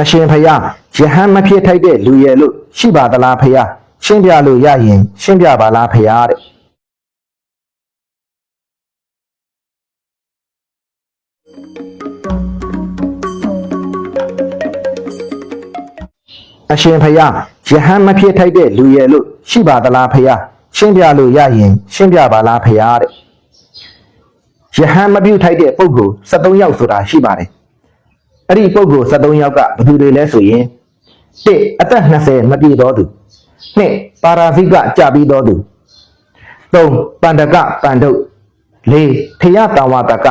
အရှင်ဖယားယဟန်မဖြစ်ထိုက်တဲ့လူရဲ့လို့ရှိပါသလားဖယားရှင်းပြလို့ရရင် ရှင်းပြပါလားဖယားတဲ့အရှင်ဖယားယဟန်မဖြစ်ထိုက်တဲ့လူရဲ့လို့ရှိပါသလားဖယားရှင်းပြလို့ရရင် ရှင်းပြပါလားဖယားတဲ့ယဟန်မပြုတ်ထိုက်တဲ့ပုဂ္ဂိုလ်73ယောက်ဆိုတာရှိပါတယ် အဲ့ဒီပုဂ္ဂိုလ်73ယောက်ကဘယ်သူတွေလဲဆိုရင်1အသက်20မပြည့်သောသူ2ပါရာဇိကကြပြီးသောသူ3ပန္ဒကပန္ဒုတ်4ဖယတဝတက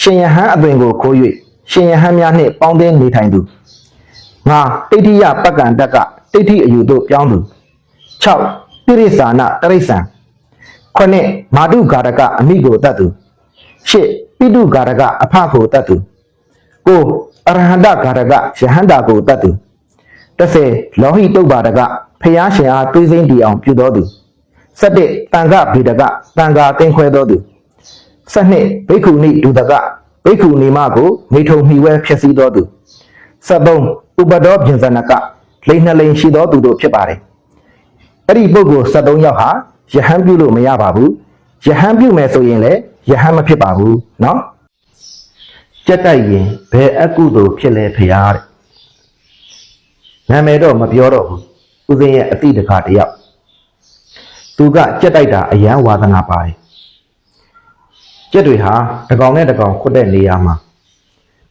ရှင်ယဟန်အသွင်ကိုခိုး၍ရှင်ယဟန်များနှင့်ပေါင်းသင်းနေထိုင်သူငါတိဋ္ဌိယပက္ကံတက်ကတိဋ္ဌိအယူတို့ပြောင်းသူ6ပိရိစ္ဆာနတရိစ္ဆံ9မာတုဂါရကအမိကိုတတ်သူ10ပိတုဂါရကအဖကိုတတ်သူ9 အရဟန္တဂါရကယဟန္တာကိုတတ်သူ10လောဟိတုပ္ပါဒကဖျားရှင်အားတွေးစိမ့်တီအောင်ပြုတော်သူ17တန်ခဗေဒကတန်ခါတင်ခွဲတော်သူ12ဘိက္ခုနိဒုဒကဘိက္ခုနီမကိုမိထုံမိဝဲဖြစ်စည်းတော်သူ 73ဥပဒောပြင်ဇနကလိမ့်နှလိန်ရှိသောသူတို့ဖြစ်ပါတယ်အဲ့ဒီပုဂ္ဂိုလ်73ယောက်ဟာယဟန်ပြုလို့မရပါဘူးယဟန်ပြုမယ်ဆိုရင်လည်းယဟန်မဖြစ်ပါဘူးเนาะ ကြက်တိုက်ရင်ဘယ်အကုသိုလ်ဖြစ်လဲဖရားတဲ့နာမည်တော့မပြောတော့ဘူးဦးဇင်းရဲ့အတိတခါတယောက်သူကကြက်တိုက်တာအယံဝါသနာပါတယ်ကြက်တွေဟာတစ်ကောင်နဲ့တစ်ကောင်ခွတ်တဲ့နေရာမှာ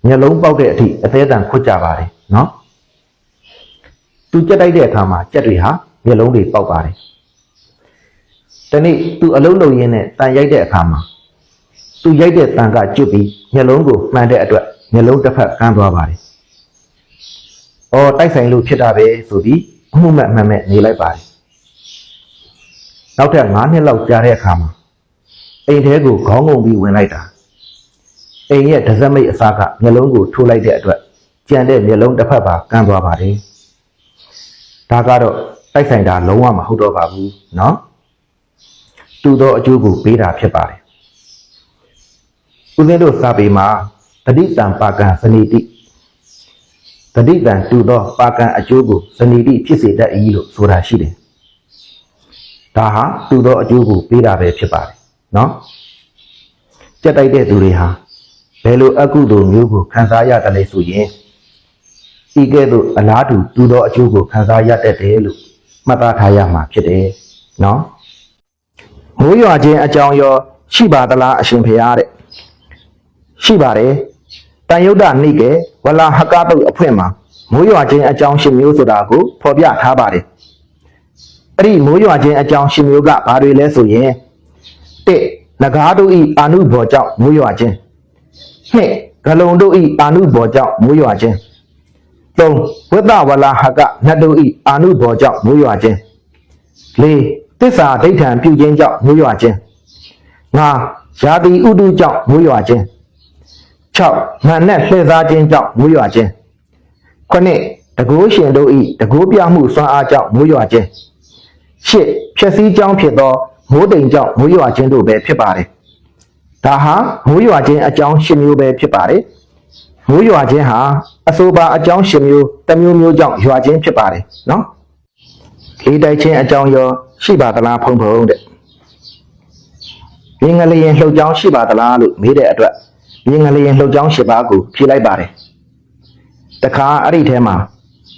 မျက်လုံးပေါက်တဲ့အထိအသေးအံခွတ်ကြပါတယ်နော်သူကြက်တိုက်တဲ့အခါမှာကြက်တွေဟာမျက်လုံးတွေပေါက်ပါတယ်တနေ့သူအလုံးလုံးရင်းနဲ့တန်ရိုက်တဲ့အခါမှာ သူရိုက်တဲ့တန်ကကျွတ်ပြီးမျက်လုံးကိုမှန်တဲ့အတွက်မျက်လုံးတစ်ဖက်ကန်းသွားပါတယ်။အော်တိုက်ဆိုင်လို့ဖြစ်တာပဲဆိုပြီးအမှုမဲ့အမှန်မဲ့နေလိုက်ပါတယ်။နောက်ထပ်9နှစ်လောက်ကြာတဲ့အခါမှာအိမ်ထဲကိုခေါင်းငုံပြီးဝင်လိုက်တာ အိမ်ရဲ့ဒဇက်မိတ်အစားကမျက်လုံးကိုထိုးလိုက်တဲ့အတွက်ကြံတဲ့မျက်လုံးတစ်ဖက်ပါကန်းသွားပါတယ်။ဒါကတော့တိုက်ဆိုင်တာလုံးဝမဟုတ်တော့ပါဘူးเนาะ။တူသောအကျိုးကိုပေးတာဖြစ်ပါတယ်။ ဦးဇင်းတို့စာပေမှာတတိတံပါကံစနိတိတတိတံတူသောပါကံအကျိုးကိုစနိတိဖြစ်စေတတ်၏လို့ဆိုတာရှိတယ်။ဒါဟာတူသောအကျိုးကိုပေးတာပဲဖြစ်ပါတယ်နော်။ကြက်တိုက်တဲ့သူတွေဟာဘယ်လိုအကုသိုလ်မျိုးကိုခံစားရတယ်လဲဆိုရင်ဤကဲ့သို့အလားတူတူသောအကျိုးကိုခံစားရတတ်တယ်လို့မှတ်သားထားရမှာဖြစ်တယ်နော်။မိုးရွာခြင်းအကြောင်းရောရှိပါသလားအရှင်ဖရာတဲ့ ရှိပါတယ်တန်ယုဒ္ဓနိကေဝလာဟကတုတ်အဖွင့်မှာမိုးရွာခြင်းအကြောင်းရှင်မျိုးဆိုတာကိုဖော်ပြထားပါတယ်အဲ့ဒီမိုးရွာခြင်းအကြောင်းရှင်မျိုးကဘာတွေလဲဆိုရင်တစ်နဂါးတို့ဤအာနုဘောကြောင့်မိုးရွာခြင်းနှစ်ဂလုံတို့ဤအာနုဘောကြောင့်မိုးရွာခြင်းသုံးဝိတ္တဝလာဟကနတ်တို့ဤအာနုဘောကြောင့်မိုးရွာခြင်းလေးတစ္ဆာဒိဋ္ဌံပြုခြင်းကြောင့်မိုးရွာခြင်းငါယာတိဥတုကြောင့်မိုးရွာခြင်း 6ငါနဲ့လှည့်စားခြင်းကြောင့်မိုးရွာခြင်းခုနှစ်တကိုးရှင်တို့ဤတကိုးပြမှုစွမ်းအားကြောင့်မိုးရွာခြင်းရှစ်ဖြည့်စည်းကြောင်းဖြစ်သောမိုးတိမ်ကြောင့်မိုးရွာခြင်းတို့ပဲဖြစ်ပါတယ်ဒါဟာမိုးရွာခြင်းအကြောင်းရှင်းမျိုးပဲဖြစ်ပါတယ်။မိုးရွာခြင်းဟာအဆိုပါအကြောင်းရှင်းမျိုးတစ်မျိုးမျိုးကြောင့်ရွာခြင်းဖြစ်ပါတယ်နော်။လေးတိုက်ခြင်းအကြောင်းရောရှိပါသလားဖုံဖုံတဲ့။မြင်းငလျင်လှုပ်ကြောင်းရှိပါသလားလို့မေးတဲ့အတွက် မြင်းငလျင်လှုပ်ကြောင်းရှိပါကိုဖြေလိုက်ပါတယ်။တခါအဲ့ဒီထဲမှာ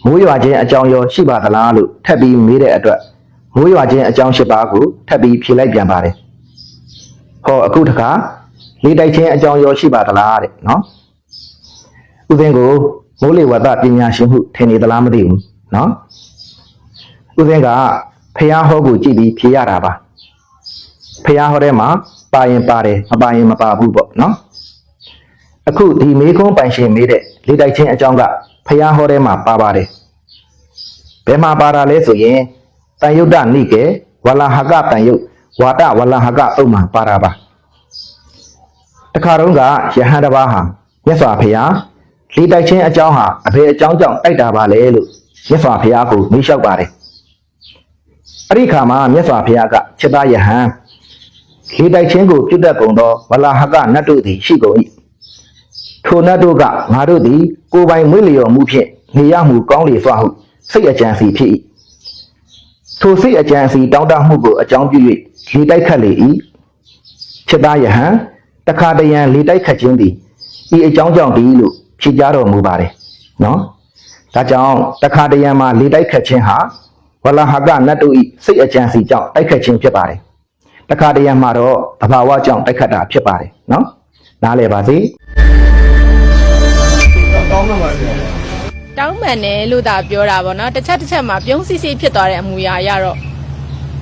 မိုးရွာခြင်းအကြောင်းရောရှိပါသလားလို့ထပ်ပြီးမေးတဲ့အတွက်မိုးရွာခြင်းအကြောင်းရှိပါကိုထပ်ပြီးဖြေလိုက်ပြန်ပါတယ်။ဟောအခုတခါလေးတိုက်ချင်းအကြောင်းရောရှိပါသလားတဲ့နော်ဥစဉ်ကိုမိုးလေဝသပညာရှင်မှုထင်နေသလားမသိဘူးနော်ဥစဉ်ကဖះဟောကိုကြည့်ပြီးဖြေရတာပါဖះဟောထဲမှာပါရင်ပါတယ်မပါရင်မပါဘူးပေါ့နော် အခုဒီမေခွန်းပိုင်ရှင်မေးတဲ့လေးတိုက်ချင်းအကြောင်းကဖះဟောထဲမှာပါပါတယ်ဘယ်မှာပါတာလဲဆိုရင်တန်ယုဒ္ဓနိကေဝလာဟကတန်ယုတ်ဝါဒဝလဟကအုံမှာပါတာပါတခါတုန်းကယဟန်တစ်ပါးဟာမြတ်စွာဘုရားလေးတိုက်ချင်းအကြောင်းဟာအဖေအကြောင်းကြောင့်တိုက်တာပါလေလို့မြတ်စွာဘုရားကိုမေးလျှောက်ပါတယ်အဲ့ဒီခါမှာမြတ်စွာဘုရားကချက်သားယဟန်လေးတိုက်ချင်းကိုပြုတ်တတ်ကုန်သောဝလဟကနတ်တို့သည်ရှိကုန်၏ ထိုနတ်တို့ကငါတို့သည် ကိုယ်ပိုင်မွေးလျော်မှုဖြင့်နေရမှုကောင်းလေစွာဟုစိတ်အကြံစီဖြစ်၏ထိုစိတ်အကြံစီတောင်းတမှုကိုအကြောင်းပြု၍လေတိုက်ခတ်လေ၏ဖြစ်သားယဟန်တခါတရံလေတိုက်ခတ်ခြင်းသည်ဤအကြောင်းကြောင့်တည်းလို့ဖြေကြားတော်မူပါတယ်နော်ဒါကြောင့်တခါတရံမှာလေတိုက်ခတ်ခြင်းဟာဝလဟကနတ်တို့ဤစိတ်အကြံစီကြောင့်တိုက်ခတ်ခြင်းဖြစ်ပါတယ်တခါတရံမှာတော့သဘာဝကြောင့်တိုက်ခတ်တာဖြစ်ပါတယ်နော်နားလည်ပါစေ တောင်းပန်တယ်လို့သာပြောတာပေါ့နော်တစ်ချက်တစ်ချက်မှာပြုံးစီစီဖြစ်သွားတဲ့အမူအရာရတော့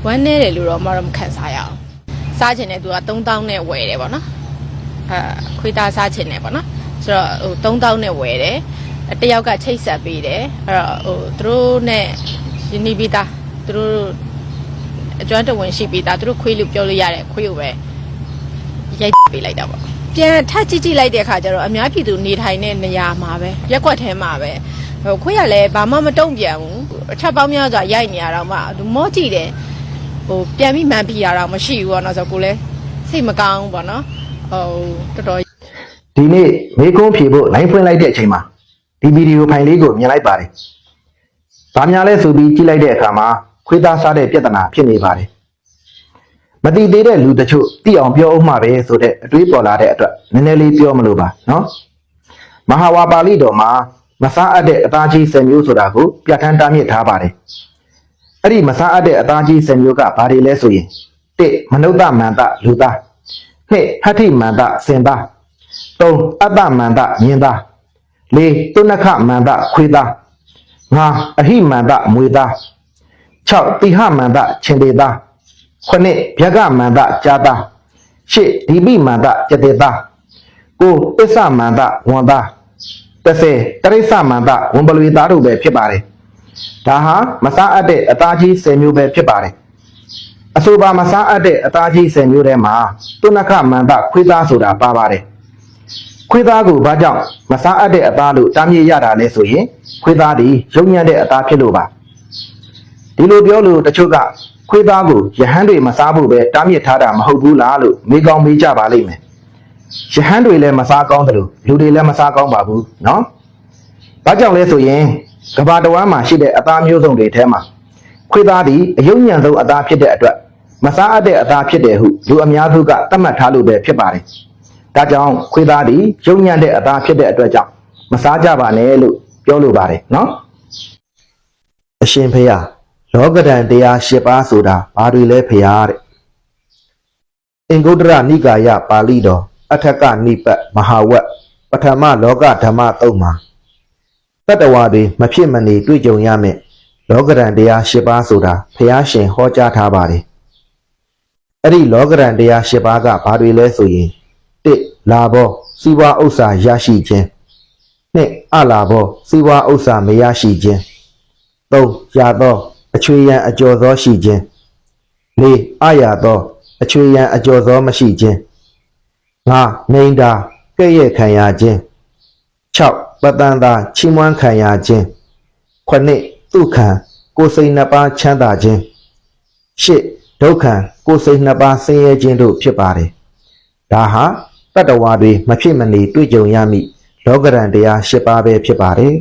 ဝမ်းနေတယ်လို့တော့မတော့မခံစားရအောင်စားချင်တဲ့သူက3000နဲ့ဝယ်တယ်ပေါ့နော်အဲခွေးသားစားချင်တယ်ပေါ့နော်ဆိုတော့ဟို3000နဲ့ဝယ်တယ်အဲတစ်ယောက်ကချိတ်ဆက်ပေးတယ်အဲ့တော့ဟိုသူတို့နဲ့ယဉ်နီးပြီးသားသူတို့အကျွမ်းတဝင်ရှိပြီးသားသူတို့ခွေးလို့ပြောလို့ရတဲ့ခွေးကိုပဲရိုက်ပေးလိုက်တာပေါ့ပြန်ထပ်ကြည့်ကြည့်လိုက်တဲ့အခါကျတော့အများပြည်သူနေထိုင်တဲ့နေရာမှာပဲရက်ွက်ထဲမှာပဲ ဟိုခွေးကလည်းဘာမှမတုံ့ပြန်ဘူးအချက်ပေါင်းများစွာရိုက်နေရတော့မှသူမော့ကြည့်တယ်ဟိုပြန်ပြီးမှန်ပြရတော့မရှိဘူးပေါ့နော်ဆိုတော့ကိုလည်းစိတ်မကောင်းဘူးပေါ့နော်ဟိုတော်တော်ဒီနေ့မေကုန်းဖြေဖို့ line ဖွင့်လိုက်တဲ့အချိန်မှာဒီဗီဒီယိုဖိုင်လေးကိုမြင်လိုက်ပါတယ်။ဗာများလဲဆိုပြီးကြည့်လိုက်တဲ့အခါမှာခွေးသားစားတဲ့ပြဿနာဖြစ်နေပါတယ်။မတိသေးတဲ့လူတချို့သိအောင်ပြောအောင်မှပဲဆိုတဲ့အတွေးပေါ်လာတဲ့အတွက်နည်းနည်းလေးပြောမလို့ပါနော်။မဟာဝါပါဠိတော်မှာ မစားအပ်တဲ့အသားကြီး10မျိုးဆိုတာကိုပြဋ္ဌာန်းတားမြစ်ထားပါတယ်။အဲ့ဒီမစားအပ်တဲ့အသားကြီး10မျိုးကဘာတွေလဲဆိုရင်1မနုဿမန္တလူသား2ဟဋ္ဌိမန္တစင်သား၃အတ္တမန္တမြင်သား၄တုဏခမန္တခွေသား၅အဟိမန္တမွေသား၆တိဟမန္တခြင်တေသား9ဗျကမန္တကြာသား၈ဒီပိမန္တကျတေသား၉ပစ္စမန္တဝန်သား 10တရိစ္ဆမန္တဝန်ပလွေသားတို့ပဲဖြစ်ပါတယ်ဒါဟာမစားအပ်တဲ့အသားကြီး10မျိုးပဲဖြစ်ပါတယ်အဆိုပါမစားအပ်တဲ့အသားကြီး10မျိုးထဲမှာတုဏခမန္တခွေသားဆိုတာပါပါတယ်ခွေးသားကိုဘာကြောင့်မစားအပ်တဲ့အသားလို့တားမြစ်ရတာလဲဆိုရင်ခွေးသားဒီရုံညံ့တဲ့အသားဖြစ်လို့ပါဒီလိုပြောလို့တချို့ကခွေးသားကိုယဟန်တွေမစားဖို့ပဲတားမြစ်ထားတာမဟုတ်ဘူးလားလို့မေးကောင်းမေးကြပါလိမ့်မယ် ယဟန်တွေလည်းမစားကောင်းတယ်လို့လူတွေလည်းမစားကောင်းပါဘူးเนาะဘာကြောင့်လဲဆိုရင်ကဘာတဝမ်းမှာရှိတဲ့အသားမျိုးစုံတွေထဲမှာခွေးသားဒီအယုံညံ့ဆုံးအသားဖြစ်တဲ့အတွက်မစားအပ်တဲ့အသားဖြစ်တယ်ဟုလူအများစုကသတ်မှတ်ထားလို့ပဲဖြစ်ပါတယ် ဒါကြောင့်ခွေးသားဒီရုံညံ့တဲ့အသားဖြစ်တဲ့အတွက်ကြောင့်မစားကြပါနဲ့လို့ပြောလိုပါတယ်နော်အရှင်ဖေယလောကဒဏ်တရား၈ပါးဆိုတာဘာတွေလဲဖေယတဲ့အင်္ဂုတ္တရနိကာယပါဠိတော် အထက်ကနိပတ်မဟာဝတ်ပထမလောကဓမ္မတုံးမှာတတ္တဝါတွေမဖြစ်မနေတွေ့ကြုံရမယ်လောကဒဏ်တရား၈ပါးဆိုတာဖះရှင်ဟောကြားထားပါတယ်အဲ့ဒီလောကဒဏ်တရား၈ပါးကဘာတွေလဲဆိုရင်1လာဘောစီဝါဥစ္စာရရှိခြင်း2အလာဘောစီဝါဥစ္စာမရရှိခြင်း3ရာသောအချွေရန်အကျော်သောရှိခြင်း4အရာသောအချွေရန်အကျော်သောမရှိခြင်း 5မိန်တာကဲ့ရဲ့ခံရခြင်း6 ပတန်တာချီးမွမ်းခံရခြင်း9 ဒုက္ခံကိုယ်စိတ်နှစ်ပါးချမ်းသာခြင်း8 ဒုက္ခံကိုယ်စိတ်နှစ်ပါးဆင်းရဲခြင်းတို့ဖြစ်ပါတယ်ဒါဟာတတ္တဝါတွေမဖြစ်မနေတွေ့ကြုံရမည့်လောကရန်တရား၈ပါးပဲဖြစ်ပါတယ်